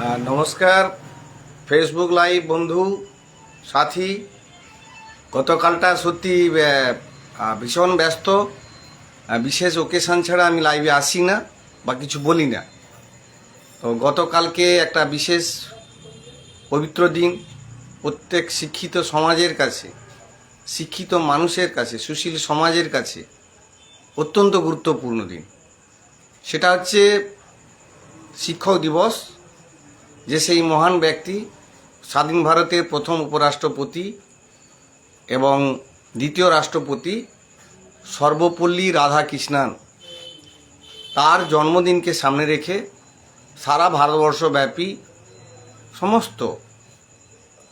নমস্কার। Facebook live বন্ধু, সাথী, গতকালটা সত্যি ভীষণ ব্যস্ত। বিশেষ ওকেশন ছাড়া আমি লাইভে আসি না বা কিছু বলি না। তো গতকালকে একটা বিশেষ পবিত্র দিন প্রত্যেক শিক্ষিত সমাজের কাছে, শিক্ষিত মানুষের কাছে, সুশীল সমাজের কাছে অত্যন্ত গুরুত্বপূর্ণ দিন। সেটা হচ্ছে শিক্ষক দিবস। যে সেই মহান ব্যক্তি স্বাধীন ভারতের প্রথম উপরাষ্ট্রপতি এবং দ্বিতীয় রাষ্ট্রপতি সর্বপল্লী রাধাকৃষ্ণান তার জন্মদিনকে সামনে রেখে সারা ভারতবর্ষব্যাপী সমস্ত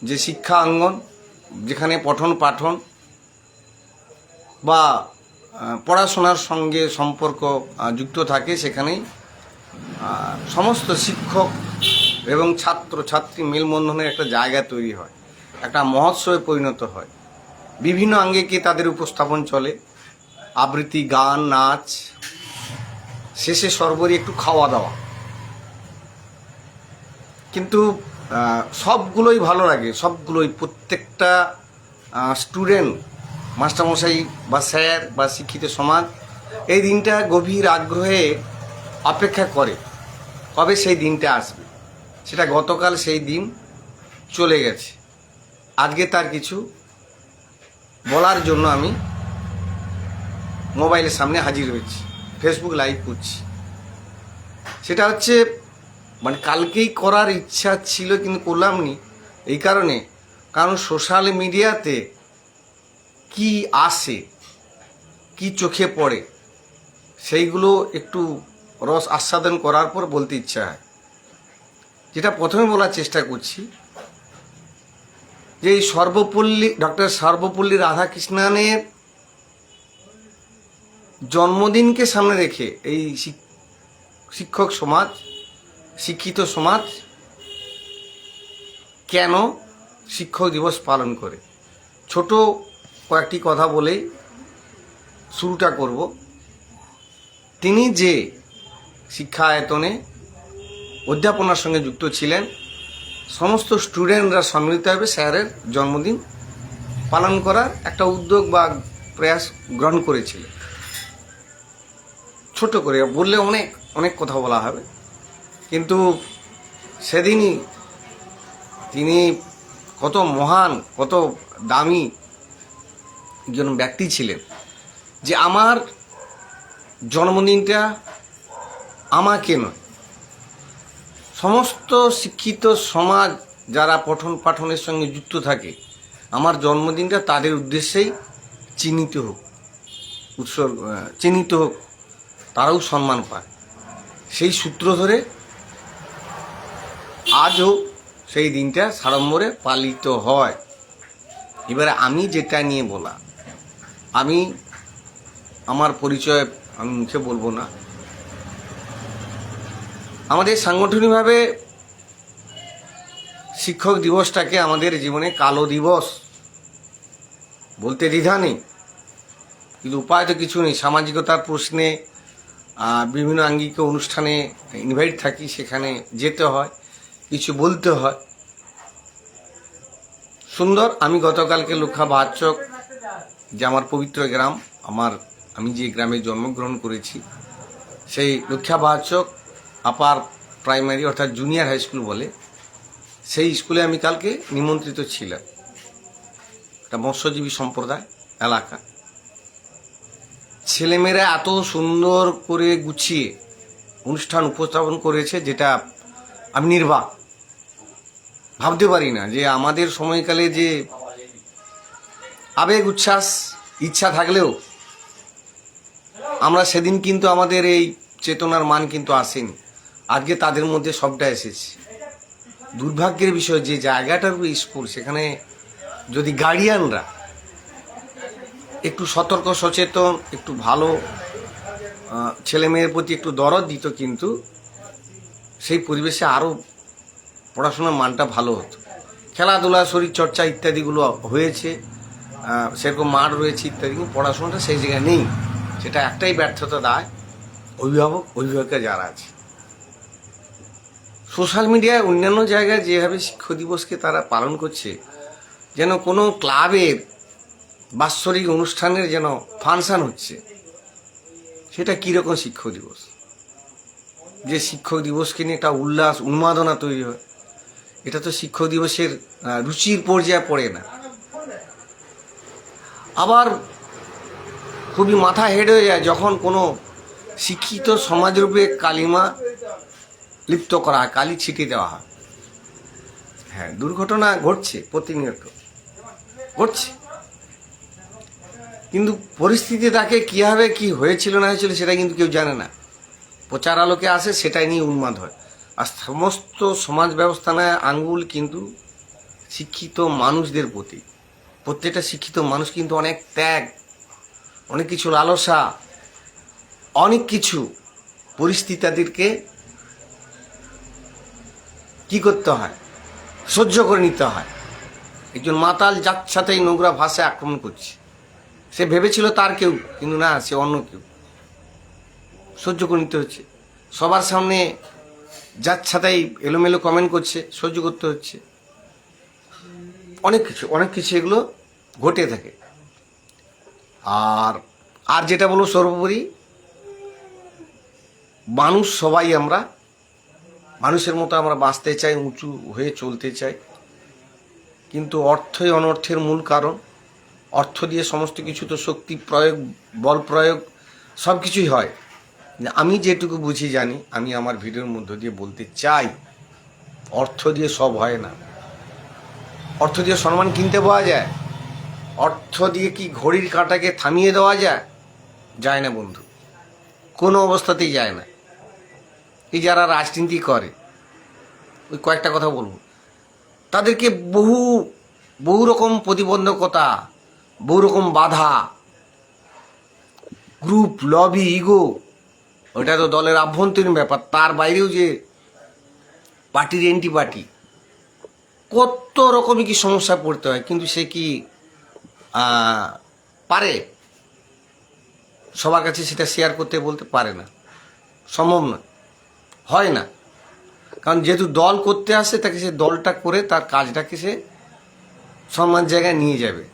যে শিক্ষা অঙ্গন, যেখানে পঠন পাঠন বা পড়াশোনার সঙ্গে সম্পর্ক যুক্ত থাকে সেখানেই সমস্ত শিক্ষক এবং ছাত্র, ছাত্রী মেলবন্ধনের একটা জায়গা তৈরি হয়। একটা মহোৎসবে পরিণত হয়। বিভিন্ন আঙ্গিকে তাদের উপস্থাপন চলে। আবৃত্তি, গান, নাচ। শেষে সর্বোপরি একটু খাওয়া দাওয়া কিন্তু সবগুলোই ভালো লাগে। সবগুলোই প্রত্যেকটা স্টুডেন্ট, মাস্টারমশাই বা স্যার বা শিক্ষিত সমাজ এই দিনটা গভীর আগ্রহে অপেক্ষা করে। কবে সেই দিনটা আসবে? সেটা গতকাল সেই দিন চলে গেছে। আজকে তার কিছু বলার জন্য আমি মোবাইলের সামনে হাজির হয়েছি ফেসবুক লাইভ করছি। সেটা হচ্ছে মানে কালকেই করার ইচ্ছা ছিল কিন্তু করলাম নি এই কারণে। কারণ সোশ্যাল মিডিয়াতে কি আসে, কি চোখে পড়ে, সেইগুলো একটু রস আস্বাদন করার পর বলতে ইচ্ছা হয়। যেটা প্রথমে বলার চেষ্টা করছি, যে এই সর্বপল্লী, ডক্টর সর্বপল্লী রাধাকৃষ্ণানের জন্মদিনকে সামনে রেখে এই শিক্ষক সমাজ, শিক্ষিত সমাজ কেন শিক্ষক দিবস পালন করে? ছোট কয়েকটি কথা বলেই শুরুটা করব। তিনি যে শিক্ষা আয়তনে অধ্যাপনার সঙ্গে যুক্ত ছিলেন। সমস্ত স্টুডেন্টরা সম্মিলিতভাবে স্যারের জন্মদিন পালন করার একটা উদ্যোগ বা প্রয়াস গ্রহণ করেছিলেন ছোট করে বললে অনেক অনেক কথা বলা হবে। কিন্তু সেদিনই তিনি কত মহান, কত দামি একজন ব্যক্তি ছিলেন যে আমার জন্মদিনটা আমাকে নয় সমস্ত শিক্ষিত সমাজ যারা পঠন পাঠনের সঙ্গে যুক্ত থাকে, আমার জন্মদিনটা তাদের উদ্দেশ্যেই চিহ্নিত হোক, উৎসর্গ চিহ্নিত হোক, তারাও সম্মান পায় সেই সূত্র ধরে আজও সেই দিনটা সাড়ম্বরে পালিত হয়। এবারে আমি যেটা নিয়ে বলা, আমি আমার পরিচয় আমি মুখে বলব না। আমাদের সাংগঠনিকভাবে শিক্ষক দিবসটাকে আমাদের জীবনে কালো দিবস বলতে দ্বিধা নেই। কিন্তু উপায় তো কিছু নেই। সামাজিকতার প্রশ্নে বিভিন্ন আঙ্গিক অনুষ্ঠানে ইনভাইট থাকি, সেখানে যেতে হয়, কিছু বলতে হয়। সুন্দর, আমি গতকালকে লক্ষা বাহাচক যে আমার পবিত্র গ্রাম, আমার, আমি যে গ্রামে জন্মগ্রহণ করেছি, সেই লক্ষা বাহাচক আপার প্রাইমারি অর্থাৎ জুনিয়র হাই স্কুল বলে, সেই স্কুলে আমি কালকে নিমন্ত্রিত ছিলাম। একটা মৎস্যজীবী সম্প্রদায়, এলাকা। ছেলেমেয়েরা এত সুন্দর করে গুছিয়ে অনুষ্ঠান উপস্থাপন করেছে যেটা আমি নির্বাক। ভাবতে পারি না যে আমাদের সময়কালে যে আবেগ, উচ্ছ্বাস, ইচ্ছা থাকলেও আমরা সেদিন কিন্তু আমাদের এই চেতনার মান কিন্তু আসেনি। আজকে তাদের মধ্যে সবটা এসেছে। দুর্ভাগ্যের বিষয় যে জায়গাটার স্কুল, সেখানে যদি গার্ডিয়ানরা একটু সতর্ক, সচেতন, একটু ভালো ছেলে মেয়ের প্রতি একটু দরদ দিত কিন্তু সেই পরিবেশে আরও পড়াশোনার মানটা ভালো হতো। খেলাধুলা, শরীর চর্চা ইত্যাদিগুলো হয়েছে সেরকম মাঠ রয়েছে ইত্যাদি পড়াশোনাটা সেই জায়গায় নেই। সেটা একটাই ব্যর্থতা দায়। অভিভাবক অভিভাবকের যারা আছে। সোশ্যাল মিডিয়ায় অন্যান্য জায়গায় যেভাবে শিক্ষক দিবসকে তারা পালন করছে, যেন কোনো ক্লাবের বাৎসরিক অনুষ্ঠানের যেন ফাংশান হচ্ছে, সেটা কীরকম শিক্ষক দিবস? যে শিক্ষক দিবসকে নিয়ে একটা উল্লাস, উন্মাদনা তৈরি হয়, এটা তো শিক্ষক দিবসের রুচির পর্যায়ে পড়ে না। আবার খুবই মাথা হেড হয়ে যায়, যখন কোনো শিক্ষিত সমাজরূপে কালিমা লিপ্ত করা হয়, কালি ছিটিয়ে দেওয়া হয়। হ্যাঁ দুর্ঘটনা ঘটছে প্রতিনিয়ত। ঘটছে। কিন্তু পরিস্থিতি তাকে কীভাবে কি হয়েছিল না হয়েছিল সেটা কিন্তু কেউ জানে না। প্রচার আলোকে আসে, সেটাই নিয়ে উন্মাদ হয়। আর সমস্ত সমাজ ব্যবস্থায় আঙ্গুল কিন্তু শিক্ষিত মানুষদের প্রতি। প্রত্যেকটা শিক্ষিত মানুষ কিন্তু অনেক ত্যাগ, অনেক কিছু লালসা অনেক কিছু পরিস্থিতি তাদেরকে কি করতে হয়? সহ্য করে নিতে হয়। একজন মাতাল সাথেই নোংরা ভাষায় আক্রমণ করছে। সে ভেবেছিল তার কেউ, কিন্তু না, সে অন্য কেউ। সহ্য করে নিতে হচ্ছে। সবার সামনে সাথেই এলোমেলো কমেন্ট করছে, সহ্য করতে হচ্ছে। অনেক কিছু অনেক কিছু এগুলো ঘটে থাকে। আর আর যেটা বলব সর্বোপরি, মানুষ সবাই আমরা মানুষের মতো আমরা বাঁচতে চাই, উঁচু হয়ে চলতে চাই। কিন্তু অর্থই অনর্থের মূল কারণ। অর্থ দিয়ে সমস্ত কিছু তো শক্তি প্রয়োগ, বল প্রয়োগ, সব কিছুই হয়। আমি যেটুকু বুঝি জানি, আমি আমার ভিডিওর মধ্য দিয়ে বলতে চাই, অর্থ দিয়ে সব হয় না। অর্থ দিয়ে সম্মান কিনতে পাওয়া যায়। অর্থ দিয়ে কি ঘড়ির কাঁটাকে থামিয়ে দেওয়া যায়? যায় না বন্ধু। কোনো অবস্থাতেই যায় না। এই যারা রাজনীতি করে, ওই কয়েকটা কথা বলব। তাদেরকে বহু বহু রকম প্রতিবন্ধকতা, বহু রকম বাধা গ্রুপ লবি ইগো ওটা তো দলের আভ্যন্তরীণ ব্যাপার। তার বাইরেও যে পার্টির এন্টি পার্টি কত রকমই কি সমস্যা পড়তে হয়, কিন্তু সে কি পারে? সবার কাছে সেটা শেয়ার করতে বলতে পারে না। সম্ভব নয়। হয় না। কারণ যেহেতু দল করতে আসে, তাকে সে দলটা করে তার কাজটাকে সে সম্মান জায়গায় নিয়ে যাবে।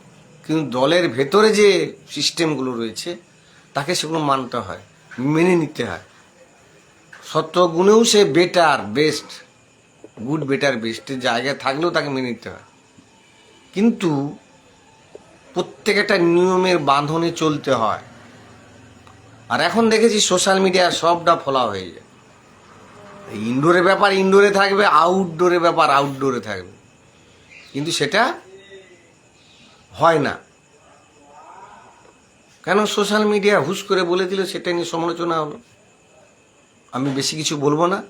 কিন্তু দলের ভেতরে যে সিস্টেমগুলো রয়েছে, তাকে সেগুলো মানতে হয়, মেনে নিতে হয়। সত্যগুণেও সে বেটার বেস্ট গুড বেটার বেস্টের জায়গায় থাকলেও তাকে মেনে নিতে হয়। কিন্তু প্রত্যেকটা নিয়মের বাঁধনে চলতে হয়। আর এখন দেখেছি সোশ্যাল মিডিয়া সবটা ফলা হয়ে যায়। ইনডোরের ব্যাপার ইনডোরে থাকবে আউটডোরের ব্যাপার আউটডোরে থাকবে। কিন্তু সেটা হয় না। কেন সোশ্যাল মিডিয়া হুশ করে বলে দিল সেটা নিয়ে সমালোচনা হলো? আমি বেশি কিছু বলব না।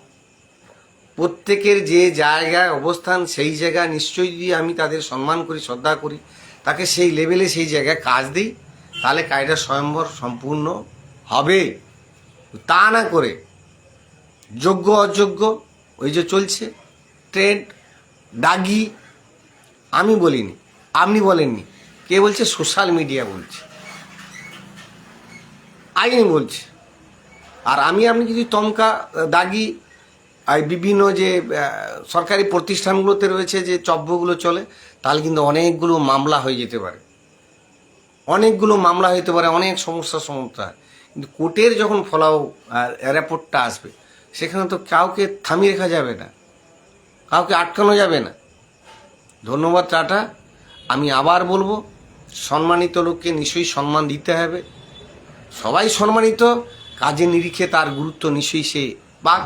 প্রত্যেকের যে জায়গায় অবস্থান, সেই জায়গা নিশ্চয়ই যদি আমি তাদের সম্মান করি, শ্রদ্ধা করি, তাকে সেই লেভেলে সেই জায়গায় কাজ দিই, তাহলে কাজটা স্বয়ম্বর সম্পূর্ণ হবে। তা না করে যোগ্য, অযোগ্য, ওই যে চলছে ট্রেন্ড দাগি, আমি বলিনি, আপনি বলেননি, কে বলছে? সোশ্যাল মিডিয়া বলছে, আইনি বলছে, আর আমি, আপনি যদি তমকা, দাগি, আর বিভিন্ন যে সরকারি প্রতিষ্ঠানগুলোতে রয়েছে যে চব্যগুলো চলে, তাহলে কিন্তু অনেকগুলো মামলা হয়ে যেতে পারে, অনেকগুলো মামলা হতে পারে, অনেক সমস্যার সমস্যা কিন্তু কোর্টের যখন ফলাও রিপোর্টটা আসবে সেখানে তো কাউকে থামিয়ে রাখা যাবে না। কাউকে আটকানো যাবে না। ধন্যবাদ, টাটা। আমি আবার বলব, সম্মানিত লোককে নিশ্চয়ই সম্মান দিতে হবে। সবাই সম্মানিত, কাজে নিরিখে তার গুরুত্ব নিশ্চয়ই সে পাক।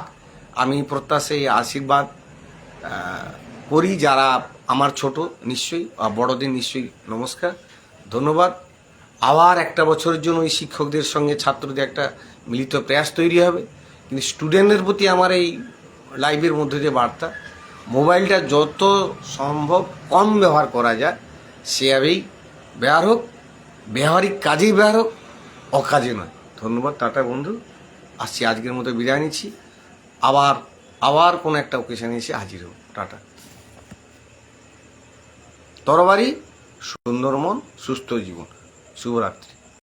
আমি প্রত্যাশায় আশীর্বাদ করি যারা আমার ছোট, নিশ্চয়ই বড়দের নিশ্চয়ই নমস্কার। ধন্যবাদ। আবার একটা বছরের জন্য ওই শিক্ষকদের সঙ্গে ছাত্রদের একটা মিলিত প্রয়াস তৈরি হবে। কিন্তু স্টুডেন্টের প্রতি আমার এই লাইভের মধ্যে দিয়ে বার্তা মোবাইলটা যত সম্ভব কম ব্যবহার করা যায় সেভাবেই ব্যবহার হোক, ব্যবহারিক কাজেই ব্যবহার হোক, অকাজে নয়। ধন্যবাদ, টাটা বন্ধু। আসছি, আজকের মতো বিদায় নিচ্ছি। আবার আবার কোনো একটা ওকেশনে এসে হাজির হব। টাটা। তরবারি সুন্দরমন সুস্থ জীবন। শুভরাত্রি।